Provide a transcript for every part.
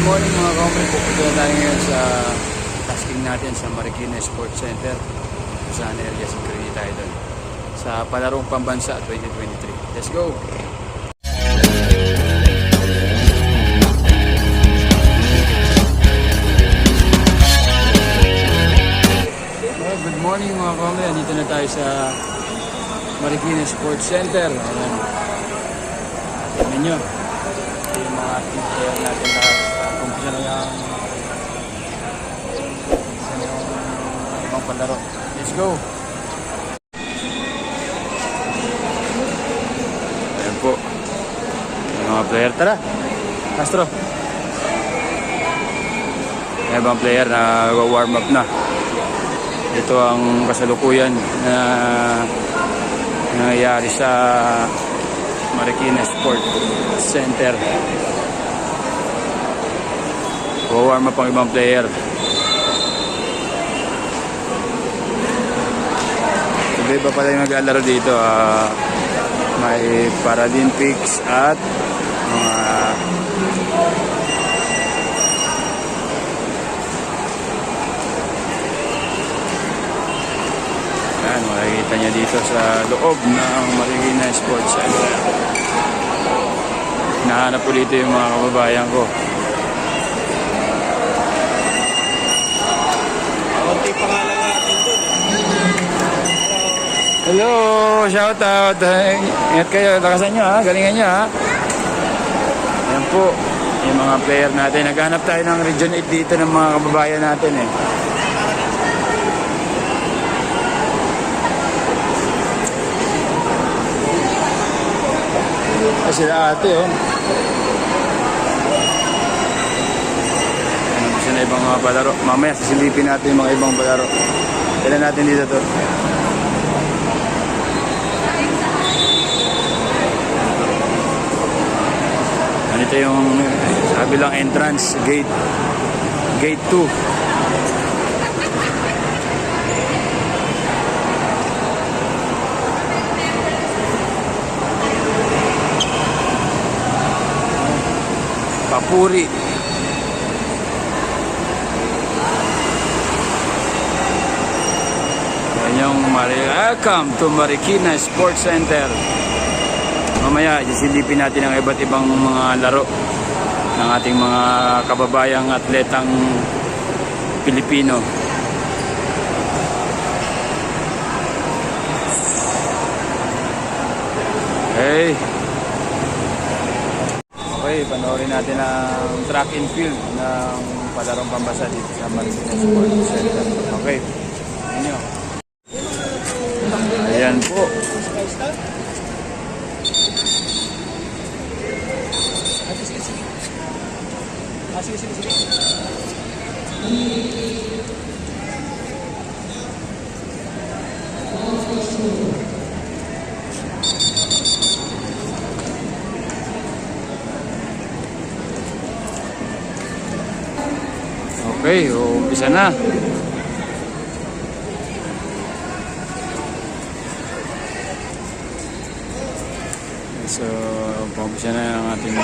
good morning mga komre. Pupunta na tayo ngayon sa tasking natin sa Marikina Sports Center. Saan area security tayo doon. Sa Palarong Pambansa 2023. Let's go! Well, good morning mga komre. Dito na tayo sa Marikina Sports Center. Ayan. Tignan nyo. Ito yung mga player natin lahat. Kumpisa na yung ibang palaro. Let's go! Ayan po. Yung mga player. Tara! Castro! Yung ibang player na warm up na. Ito ang kasalukuyan na nangyayari sa Marikina Sport Center. Warm up ang ibang player. Sabi pa pala yung maglalaro dito. ah, may Paralympics at mga Yan, makikita niya dito sa loob ng Marikina Sports Center. Nahanap dito yung mga kababayan ko. Konti pangalan natin doon. Hello! Shout out! Ingat kayo, lakasan nyo ha, galingan nyo ha. Yan po, yung mga player natin. Naghanap tayo ng Region 8 dito ng mga kababayan natin eh. Ah, sila ate oh. Ano gusto na ibang mga palaro. Mamaya sisilipin natin yung mga ibang palaro. Kailan natin dito to? Ganito yung sabi lang entrance gate gate 2 Papuri Yan yung Mari Welcome to Marikina Sports Center Mamaya, sisilipin natin ang iba't ibang mga laro ng ating mga kababayang atletang Pilipino. Okay. Okay, panoorin natin ang track and field ng palarong pambasa dito sa Marikina Sports Center. Okay. Inyo. Okay, umpisa na. So, umpisa na ang ating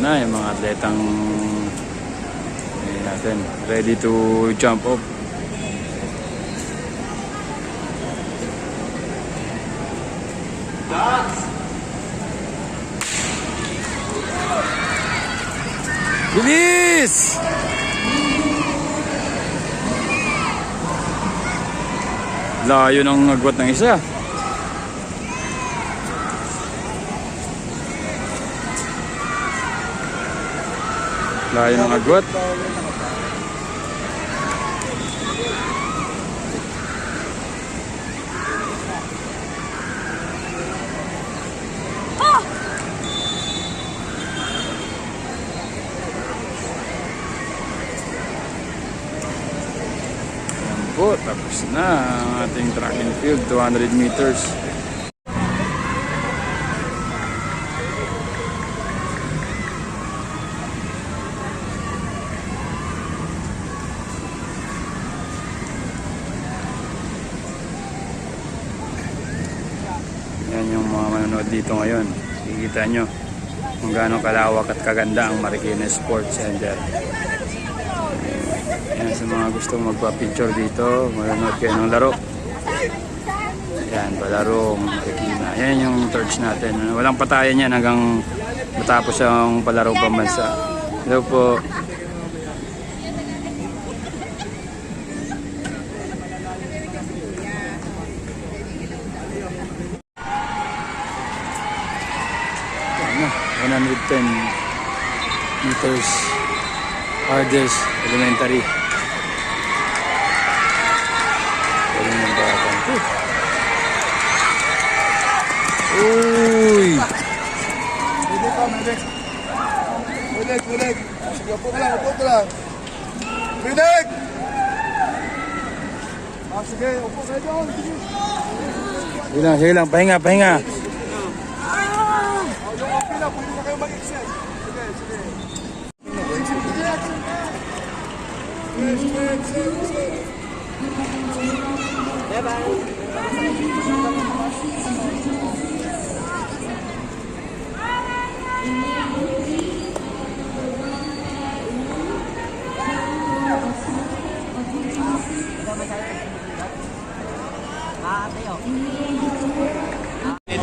na, yung mga atletang natin, ready to jump up. Bilis! Layo ng agwat ng isa. Layo ng agwat. Tapos na ang ating track and field, 200 meters. Yan yung mga manonood dito ngayon. Kikita nyo kung gaano kalawak at kaganda ang Marikina Sports Center. Yan sa mga gustong magpa-picture dito, manonood kayo ng laro. Yan, palaro Marikina. Yan yung church natin. Walang patayan yan hanggang matapos ang palaro pambansa. Hello po. Ano, 110 meters hardest elementary. Galing ng batang to. Uy! Pwede ka, Medek. Medek, Medek. Sige, upo ka lang, upo ka lang. Medek! Ah, sige, upo ka doon. Sige. Sige lang, sige lang. Pahinga, pahinga. Oh, yung okay na, pwede na kayo mag-exercise. Sige, sige. Sige, sige, sige,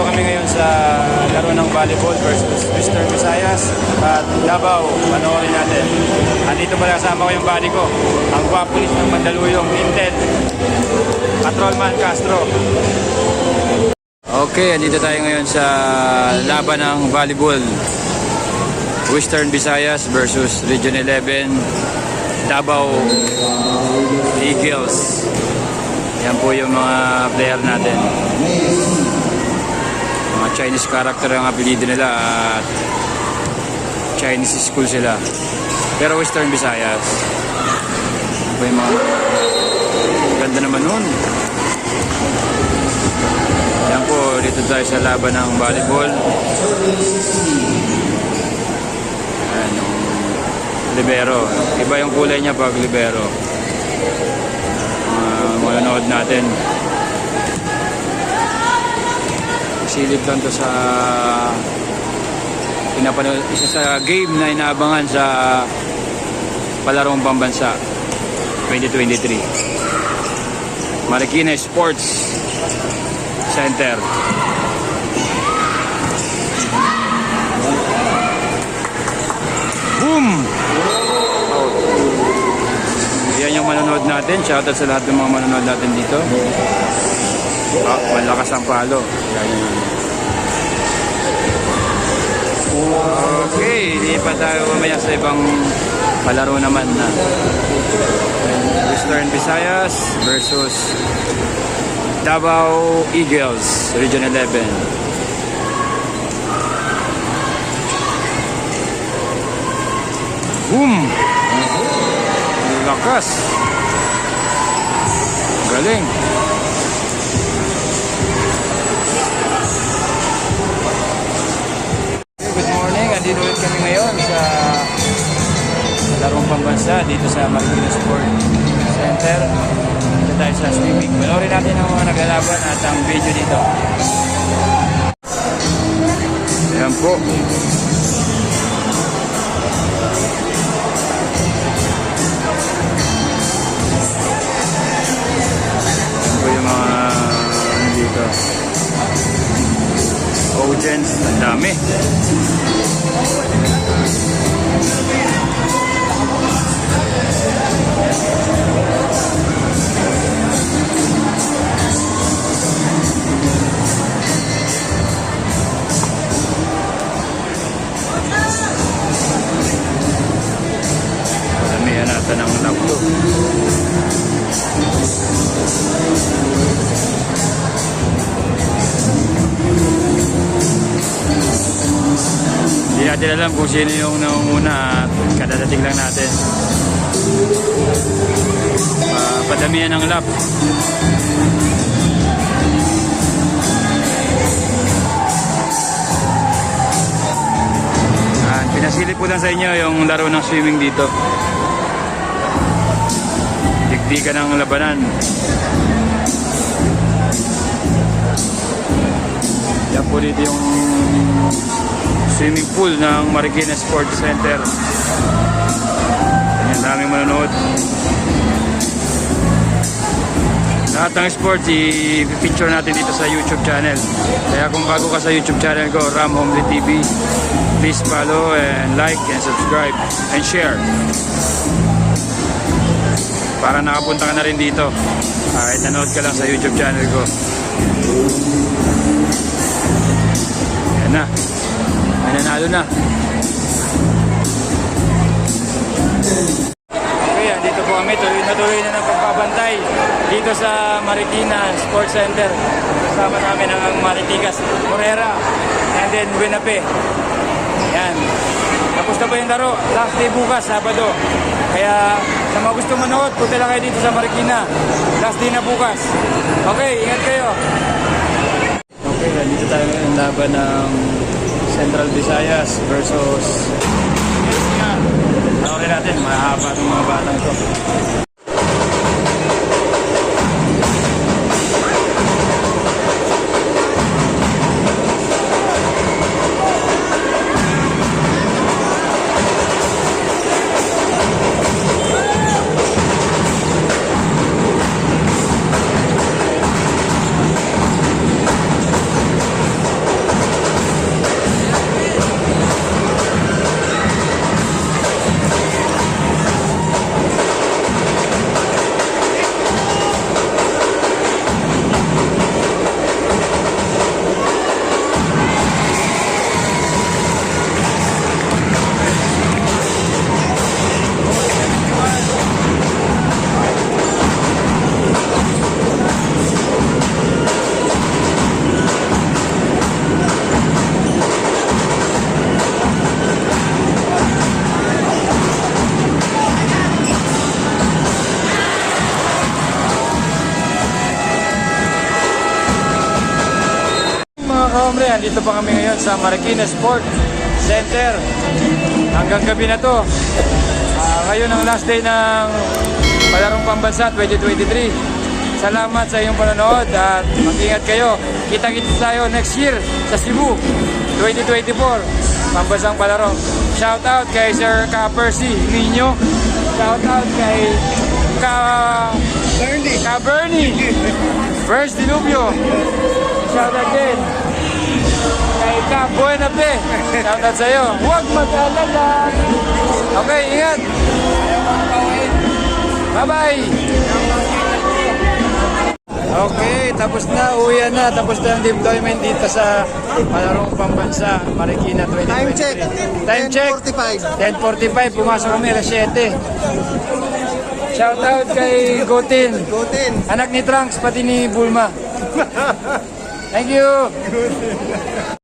sige. Dito kami ngayon sa laro ng volleyball versus Mr. Visayas at Davao. Panoorin natin. Andito pala kasama ko yung body ko. Ang gwapulis ng Mandaluyong, Intel. Patrolman Castro. Okay, andito tayo ngayon sa laban ng volleyball. Western Visayas versus Region 11 Davao Eagles. Yan po yung mga player natin Chinese character ang apelido nila at Chinese school sila. Pero Western Visayas. Ito yung mga ganda naman nun. Yan po, dito tayo sa laban ng volleyball. Ayan, libero. Iba yung kulay niya pag libero. Uh, manonood natin. Silip lang to sa pinapanood isa sa game na inaabangan sa palarong pambansa 2023 Marikina Sports Center Boom! Yan yung manonood natin. Shoutout sa lahat ng mga manonood natin dito. Ah, malakas ang palo. Yan yun. Okay, pa tayo mamaya sa ibang palaro naman na. Western Visayas versus Davao Eagles, Region 11. Boom! Lakas! Galing! Andito ulit kami ngayon sa larong pambansa dito sa Marikina Sport Center. Dito tayo sa swimming. Panoorin natin ang mga naglalaban at ang video dito. Ayan po. Alam kung sino yung nangunguna at kadadating lang natin. Uh, padamihan ng lap. Ah, pinasilip ko lang sa inyo yung laro ng swimming dito. Dikdikan ng labanan. Yan po dito yung swimming pool ng Marikina Sports Center. Yan, daming manonood. Lahat ng sports, i-picture natin dito sa YouTube channel. Kaya kung bago ka sa YouTube channel ko, Ram Homely TV, please follow and like and subscribe and share. Para nakapunta ka na rin dito. Kahit nanood ka lang sa YouTube channel ko. Yan na. May nanalo na. Okay, dito po kami. Tuloy na tuloy na ng pagbabantay dito sa Marikina Sports Center. Kasama namin ang Maritigas Morera and then Buenape. Yan. Tapos na po yung laro. Last day bukas, Sabado. Kaya sa mga gusto manood, punta lang kayo dito sa Marikina. Last day na bukas. Okay, ingat kayo. Okay, nandito tayo ngayon laban ng Central Visayas versus Panoorin natin, mahaba itong mga batang ito. Kaomre, andito pa kami ngayon sa Marikina Sport Center. Hanggang gabi na to. Ah, ngayon ang last day ng Palarong Pambansa 2023. Salamat sa iyong panonood at mag-ingat kayo. Kita-kita tayo next year sa Cebu 2024. Pambansang Palarong. Shout out kay Sir Ka Percy Nino. Shout out kay Ka Bernie. Ka Bernie. First Diluvio. Shout out din. Kay Ka Buenape. Shout out sa'yo. Huwag mag-alala. Okay, ingat. Bye-bye. Okay, tapos na, uwi na. Tapos na ang deployment dito sa Palarong Pambansa, Marikina 2023. Time check. Time check. 10:45. 10.45, pumasok kami alas 7. Shout out kay Gotin. Goten. Anak ni Trunks, pati ni Bulma. Thank you.